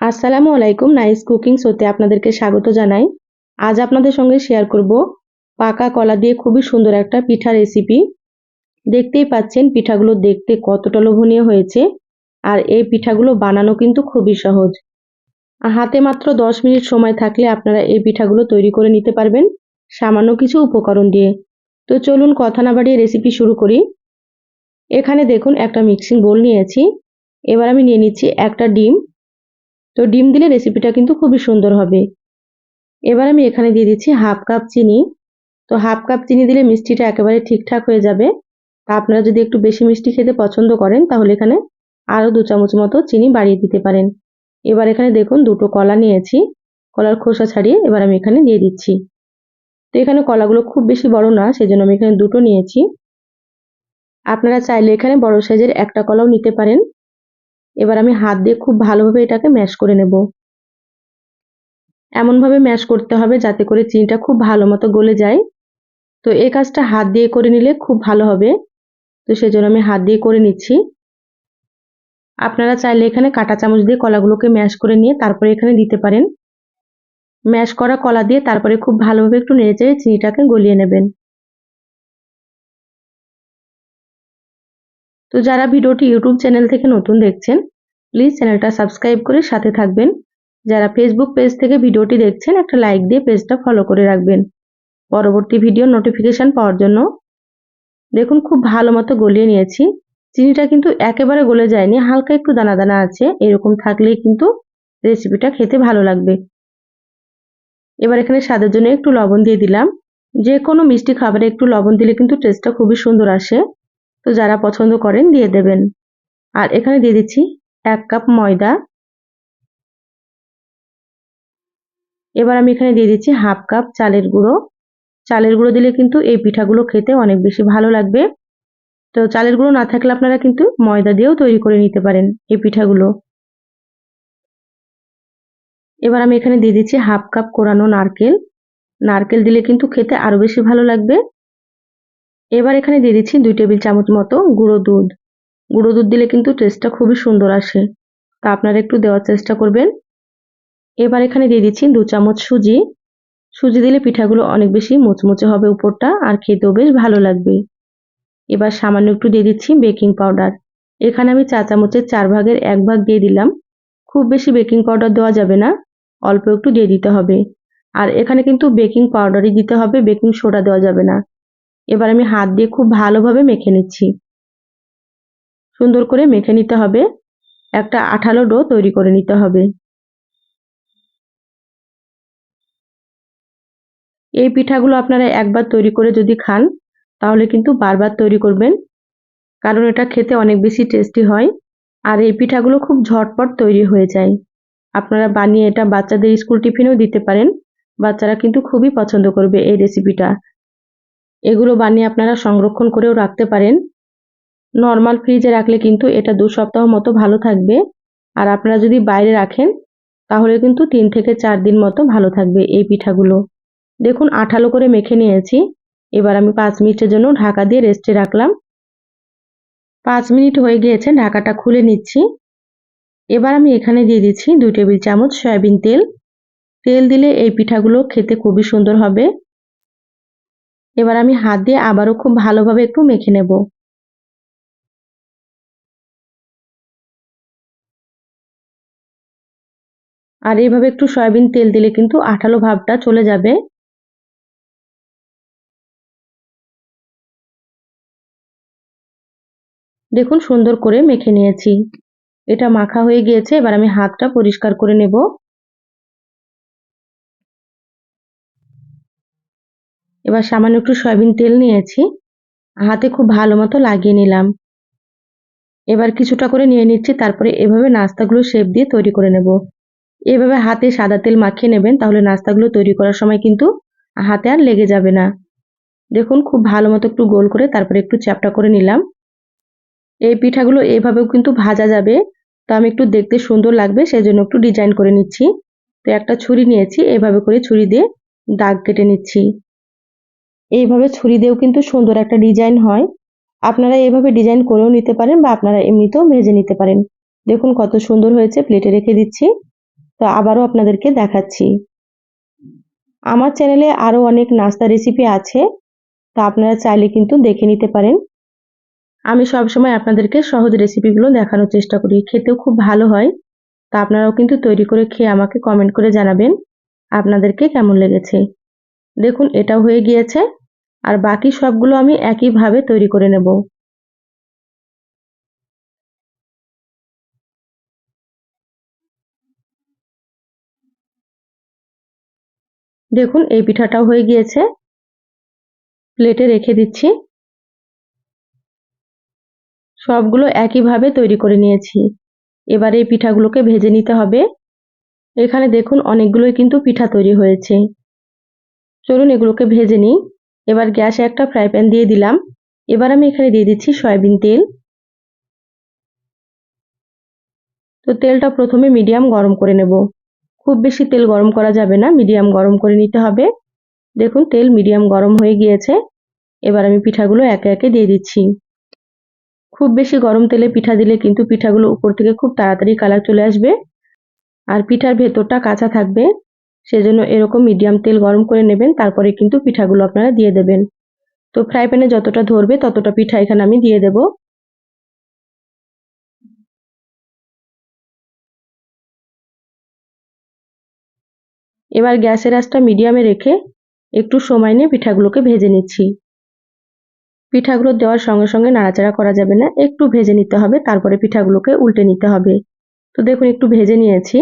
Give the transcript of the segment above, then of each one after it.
আসসালামু আলাইকুম nice cooking শোতে আপনাদেরকে স্বাগত জানাই। আজ আপনাদের সঙ্গে শেয়ার করব পাকা কলা দিয়ে খুবই সুন্দর একটা পিঠা রেসিপি দেখতেই পাচ্ছেন পিঠাগুলো দেখতে কতটা লোভনীয় হয়েছে আর এই পিঠাগুলো বানানো কিন্তু খুবই সহজ। হাতে মাত্র দশ মিনিট সময় থাকলে আপনারা এই পিঠাগুলো তৈরি করে নিতে পারবেন সামান্য কিছু উপকরণ দিয়ে। তো চলুন কথা না বাড়িয়ে রেসিপি শুরু করি। এখানে দেখুন একটা মিক্সিং বোল নিয়েছি। এবার আমি নিয়ে নিচ্ছি একটা ডিম। তো ডিম দিলে রেসিপিটা কিন্তু খুবই সুন্দর হবে। এবার আমি এখানে দিয়ে দিচ্ছি হাফ কাপ চিনি। তো হাফ কাপ চিনি দিলে মিষ্টিটা একেবারে ঠিকঠাক হয়ে যাবে। তা আপনারা যদি একটু বেশি মিষ্টি খেতে পছন্দ করেন, তাহলে এখানে আরও দু চামচ মতো চিনি বাড়িয়ে দিতে পারেন। এবার এখানে দেখুন দুটো কলা নিয়েছি। কলার খোসা ছাড়িয়ে এবার আমি এখানে দিয়ে দিচ্ছি। তো এখানে কলাগুলো খুব বেশি বড় না সেই জন্য আমি এখানে দুটো নিয়েছি। আপনারা চাইলে এখানে বড় সাইজের একটা কলাও নিতে পারেন। এবার আমি হাত দিয়ে খুব ভালোভাবে এটাকে ম্যাশ করে নেব। এমনভাবে ম্যাশ করতে হবে যাতে করে চিনিটা খুব ভালো মতো গলে যায়। তো এই কাজটা হাত দিয়ে করে নিলে খুব ভালো হবে। তো সেজন্য আমি হাত দিয়ে করে নিচ্ছি। আপনারা চাইলে এখানে কাটা চামচ দিয়ে কলাগুলোকে ম্যাশ করে নিয়ে তারপরে এখানে দিতে পারেন। ম্যাশ করা কলা দিয়ে তারপরে খুব ভালোভাবে একটু নেড়ে চেড়ে চিনিটাকে গলিয়ে নেবেন। তো যারা ভিডিওটি ইউটিউব চ্যানেল থেকে নতুন দেখছেন প্লিজ চ্যানেলটা সাবস্ক্রাইব করে সাথে থাকবেন। যারা ফেসবুক পেজ থেকে ভিডিওটি দেখছেন, একটা লাইক দিয়ে পেজটা ফলো করে রাখবেন। পরবর্তী ভিডিও নোটিফিকেশান পাওয়ার জন্য দেখুন, খুব ভালো মতো গলিয়ে নিয়েছি। চিনিটা কিন্তু একেবারে গলে যায়নি, হালকা একটু দানা দানা আছে, এরকম থাকলেই কিন্তু রেসিপিটা খেতে ভালো লাগবে। এবার এখানে স্বাদের জন্য একটু লবণ দিয়ে দিলাম। যে কোনো মিষ্টি খাবারে একটু লবণ দিলে কিন্তু টেস্টটা খুবই সুন্দর আসে। তো যারা পছন্দ করেন দিয়ে দেবেন। আর এখানে দিয়ে দিচ্ছি এক কাপ ময়দা। এবার আমি এখানে দিয়ে দিচ্ছি হাফ কাপ চালের গুঁড়ো। চালের গুঁড়ো দিলে কিন্তু এই পিঠাগুলো খেতে অনেক বেশি ভালো লাগবে। তো চালের গুঁড়ো না থাকলে আপনারা কিন্তু ময়দা দিয়েও তৈরি করে নিতে পারেন এই পিঠাগুলো। এবার আমি এখানে দিয়ে দিচ্ছি হাফ কাপ কোরানো নারকেল। নারকেল দিলে কিন্তু খেতে আরও বেশি ভালো লাগবে। এবার এখানে দিয়ে দিচ্ছি দুই টেবিল চামচ মতো গুঁড়ো দুধ। গুঁড়ো দুধ দিলে কিন্তু টেস্টটা খুবই সুন্দর আসে। তা আপনারা একটু দেওয়ার চেষ্টা করবেন। এবার এখানে দিয়ে দিচ্ছি দু চামচ সুজি। সুজি দিলে পিঠাগুলো অনেক বেশি মুচমুচে হবে উপরটা আর খেতেও বেশ ভালো লাগবে। এবার সামান্য একটু দিয়ে দিচ্ছি বেকিং পাউডার এখানে আমি চা চামচের চার ভাগের এক ভাগ দিয়ে দিলাম। খুব বেশি বেকিং পাউডার দেওয়া যাবে না, অল্প একটু দিয়ে দিতে হবে। আর এখানে কিন্তু বেকিং পাউডারই দিতে হবে বেকিং সোডা দেওয়া যাবে না। এবার আমি হাত দিয়ে খুব ভালোভাবে মেখে নিচ্ছি। সুন্দর করে মেখে নিতে হবে। একটা আঠালো ডো তৈরি করে নিতে হবে। এই পিঠাগুলো আপনারা একবার তৈরি করে যদি খান, তাহলে কিন্তু বারবার তৈরি করবেন। কারণ এটা খেতে অনেক বেশি টেস্টি হয়। আর এই পিঠাগুলো খুব ঝটপট তৈরি হয়ে যায়। আপনারা বানিয়ে এটা বাচ্চাদের স্কুল টিফিনেও দিতে পারেন। বাচ্চারা কিন্তু খুবই পছন্দ করবে এই রেসিপিটা। এগুলো বানিয়ে আপনারা সংরক্ষণ করেও রাখতে পারেন। নর্মাল ফ্রিজে রাখলে কিন্তু এটা দু সপ্তাহ মতো ভালো থাকবে। আর আপনারা যদি বাইরে রাখেন, তাহলে কিন্তু তিন থেকে চার দিন মতো ভালো থাকবে এই পিঠাগুলো। দেখুন, আঠালো করে মেখে নিয়েছি। এবার আমি পাঁচ মিনিটের জন্য ঢাকা দিয়ে রেস্টে রাখলাম। পাঁচ মিনিট হয়ে গিয়েছে, ঢাকাটা খুলে নিচ্ছি। এবার আমি এখানে দিয়ে দিচ্ছি দুই টেবিল চামচ সয়াবিন তেল। তেল দিলে এই পিঠাগুলো খেতে খুবই সুন্দর হবে। এবার আমি হাত দিয়ে আবারও খুব ভালোভাবে একটু মেখে নেব। আর এইভাবে একটু সয়াবিন তেল দিলে কিন্তু আঠালো ভাবটা চলে যাবে। দেখুন সুন্দর করে মেখে নিয়েছি। এটা মাখা হয়ে গিয়েছে, এবার আমি হাতটা পরিষ্কার করে নেব। এবার সামান্য একটু সয়াবিন তেল নিয়েছি। হাতে খুব ভালো মতো লাগিয়ে নিলাম। এবার কিছুটা করে নিয়ে নিচ্ছি, তারপরে এভাবে নাস্তাগুলো শেপ দিয়ে তৈরি করে নেব। এভাবে হাতে সাদা তেল মাখিয়ে নেবেন, তাহলে নাস্তাগুলো তৈরি করার সময় কিন্তু হাতে আর লেগে যাবে না। দেখুন, খুব ভালো মতো একটু গোল করে তারপরে একটু চ্যাপটা করে নিলাম। এই পিঠাগুলো এইভাবেও কিন্তু ভাজা যাবে। তো আমি একটু দেখতে সুন্দর লাগবে সেই জন্য একটু ডিজাইন করে নিচ্ছি। তো একটা ছুরি নিয়েছি, এভাবে করে ছুরি দিয়ে দাগ কেটে নিচ্ছি। এইভাবে ছুরি দিয়েও কিন্তু সুন্দর একটা ডিজাইন হয়। আপনারা এইভাবে ডিজাইন করেও নিতে পারেন বা আপনারা এমনিতেও ভেজে নিতে পারেন। দেখুন কত সুন্দর হয়েছে প্লেটে রেখে দিচ্ছি। তো আবারও আপনাদেরকে দেখাচ্ছি। আমার চ্যানেলে আরও অনেক নাস্তা রেসিপি আছে, তা আপনারা চাইলে কিন্তু দেখে নিতে পারেন। আমি সবসময় আপনাদেরকে সহজ রেসিপিগুলো দেখানোর চেষ্টা করি। খেতেও খুব ভালো হয়। তা আপনারাও কিন্তু তৈরি করে খেয়ে আমাকে কমেন্ট করে জানাবেন, আপনাদেরকে কেমন লেগেছে। দেখুন, এটাও হয়ে গিয়েছে। আর বাকি সবগুলো আমি একইভাবে তৈরি করে নেব। দেখুন, এই পিঠাটাও হয়ে গিয়েছে। প্লেটে রেখে দিচ্ছি। সবগুলো একইভাবে তৈরি করে নিয়েছি। এবার এই পিঠাগুলোকে ভেজে নিতে হবে। এখানে দেখুন, অনেকগুলোই কিন্তু পিঠা তৈরি হয়েছে। চলুন এগুলোকে ভেজে নিই। এবার গ্যাসে একটা ফ্রাই প্যান দিয়ে দিলাম। এবার আমি এখানে দিয়ে দিচ্ছি সয়াবিন তেল। তো তেলটা প্রথমে মিডিয়াম গরম করে নেব। খুব বেশি তেল গরম করা যাবে না, মিডিয়াম গরম করে নিতে হবে। দেখুন, তেল মিডিয়াম গরম হয়ে গিয়েছে। এবার আমি পিঠাগুলো একে একে দিয়ে দিচ্ছি। খুব বেশি গরম তেলে পিঠা দিলে কিন্তু পিঠাগুলো উপর থেকে খুব তাড়াতাড়ি কালার চলে আসবে। আর পিঠার ভেতরটা কাঁচা থাকবে। সেজন্য এরকম মিডিয়াম তেল গরম করে নেবেন, তারপরে কিন্তু পিঠাগুলো আপনারা দিয়ে দেবেন। তো ফ্রাই প্যানে যতটা ধরবে ততটা পিঠা এখানে আমি দিয়ে দেব। এবার গ্যাসের আঁচটা মিডিয়ামে রেখে একটু সময় নিয়ে পিঠাগুলোকে ভেজে নিচ্ছি। পিঠাগুলো দেওয়ার সঙ্গে সঙ্গে নাড়াচাড়া করা যাবে না, একটু ভেজে নিতে হবে, তারপরে পিঠাগুলোকে উল্টে নিতে হবে। তো দেখুন, একটু ভেজে নিয়েছি।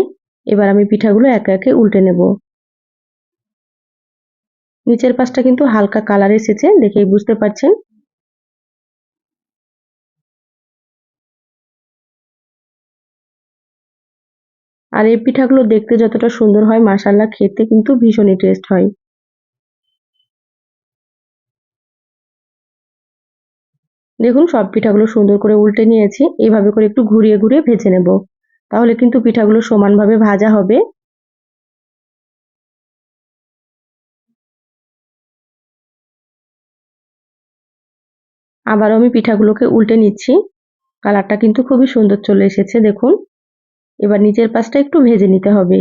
এবার আমি পিঠাগুলো একে একে উল্টে নেব। নিচের পাশটা কিন্তু হালকা কালার এসেছে, দেখেই বুঝতে পারছেন। আর এই পিঠাগুলো দেখতে যতটা সুন্দর হয় মাসাল্লা খেতে কিন্তু ভীষণই টেস্ট হয়। দেখুন, সব পিঠাগুলো সুন্দর করে উল্টে নিয়েছি। এইভাবে করে একটু ঘুরিয়ে ঘুরিয়ে ভেজে নেব। তাহলে কিন্তু পিঠাগুলো সমানভাবে ভাজা হবে। আবারও আমি পিঠাগুলোকে উল্টে নিচ্ছি। কালারটা কিন্তু খুবই সুন্দর চলে এসেছে, দেখুন। এবার নিচের পাশটা একটু ভেজে নিতে হবে।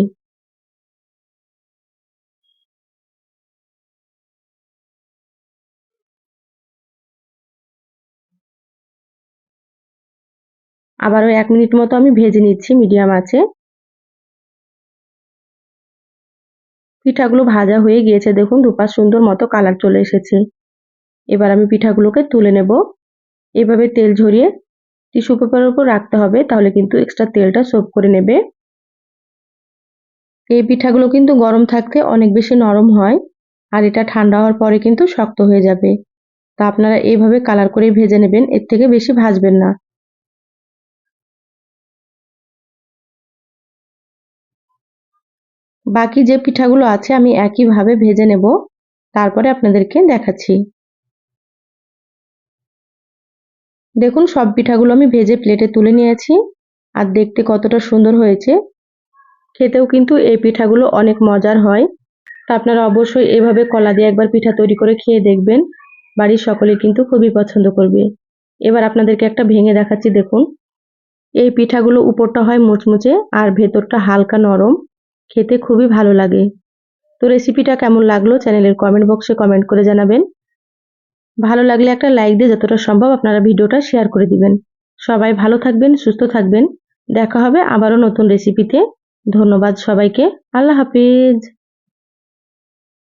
আবারও এক মিনিট মতো আমি ভেজে নিচ্ছি, মিডিয়াম আছে। পিঠাগুলো ভাজা হয়ে গিয়েছে, দেখুন রূপার সুন্দর মতো কালার চলে এসেছে। এবার আমি পিঠাগুলোকে তুলে নেব। এভাবে তেল ঝরিয়ে টিস্যু পেপারের উপর রাখতে হবে, তাহলে কিন্তু এক্সট্রা তেলটা সোপ করে নেবে। এই পিঠাগুলো কিন্তু গরম থাকতে অনেক বেশি নরম হয়, আর এটা ঠান্ডা হওয়ার পরে কিন্তু শক্ত হয়ে যাবে। তা আপনারা এইভাবে কালার করে ভেজে নেবেন, এর থেকে বেশি ভাজবেন না। বাকি যে পিঠাগুলো আছে আমি একইভাবে ভেজে নেব। তারপরে আপনাদেরকে দেখাচ্ছি। দেখুন, সব পিঠাগুলো আমি ভেজে প্লেটে তুলে নিয়েছি। আর দেখতে কতটা সুন্দর হয়েছে। খেতেও কিন্তু এই পিঠাগুলো অনেক মজার হয়। তা আপনারা অবশ্যই এভাবে কলা দিয়ে একবার পিঠা তৈরি করে খেয়ে দেখবেন। বাড়ির সকলে কিন্তু খুবই পছন্দ করবে। এবার আপনাদেরকে একটা ভেঙে দেখাচ্ছি, দেখুন। এই পিঠাগুলো উপরটা হয় মুচমুচে আর ভেতরটা হালকা নরম। খেতে খুবই ভালো লাগে। তো রেসিপিটা কেমন লাগল চ্যানেলের কমেন্ট বক্সে কমেন্ট করে জানাবেন। ভালো লাগলে একটা লাইক দিয়ে যতটা সম্ভব আপনারা ভিডিওটা শেয়ার করে দিবেন। সবাই ভালো থাকবেন, সুস্থ থাকবেন। দেখা হবে আবারও নতুন রেসিপিতে ধন্যবাদ সবাইকে। আল্লাহ হাফিজ।